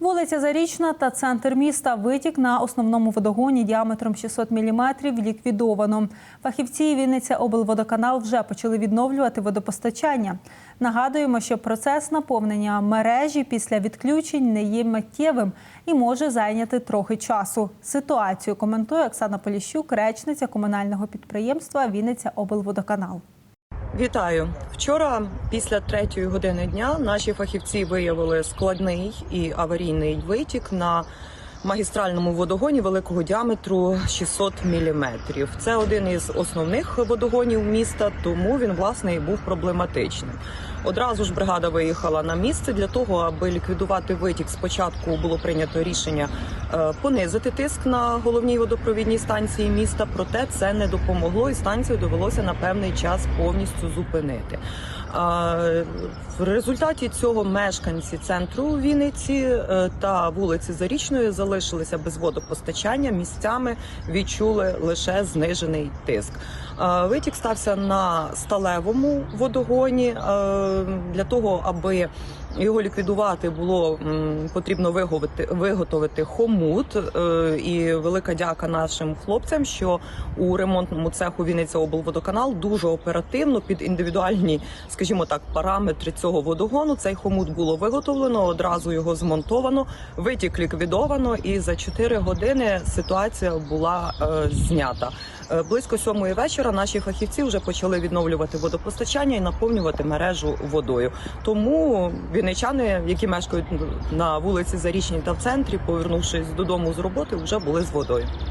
Вулиця Зарічна та центр міста витік на основному водогоні діаметром 600 мм ліквідовано. Фахівці Вінниця облводоканал вже почали відновлювати водопостачання. Нагадуємо, що процес наповнення мережі після відключень не є миттєвим і може зайняти трохи часу. Ситуацію коментує Оксана Поліщук, речниця комунального підприємства Вінниця облводоканал. Вітаю вчора. Після третьої години дня наші фахівці виявили складний і аварійний витік на магістральному водогоні великого діаметру 600 мм. Це один із основних водогонів міста, тому він власне і був проблематичним. Одразу ж бригада виїхала на місце для того, аби ліквідувати витік. Спочатку було прийнято рішення е, понизити тиск на головній водопровідній станції міста. Проте це не допомогло, і станцію довелося на певний час повністю зупинити. Е, В результаті цього мешканці центру Вінниці е, та вулиці Зарічної залишилися без водопостачання. Місцями відчули лише знижений тиск. Е, Витік стався на сталевому водогоні. Для того, аби його ліквідувати, було потрібно виговити, виготовити хомут. Е, І велика дяка нашим хлопцям, що у ремонтному цеху Вінниця облводоканал дуже оперативно під індивідуальні, скажімо так, параметри цього водогону. Цей хомут було виготовлено, одразу його змонтовано, витік ліквідовано, і за 4 години ситуація була е, знята. Е, Близько сьомої вечора наші фахівці вже почали відновлювати водопостачання і наповнювати мережу водою. Тому вінничани, які мешкають на вулиці Зарічній та в центрі, повернувшись додому з роботи, вже були з водою.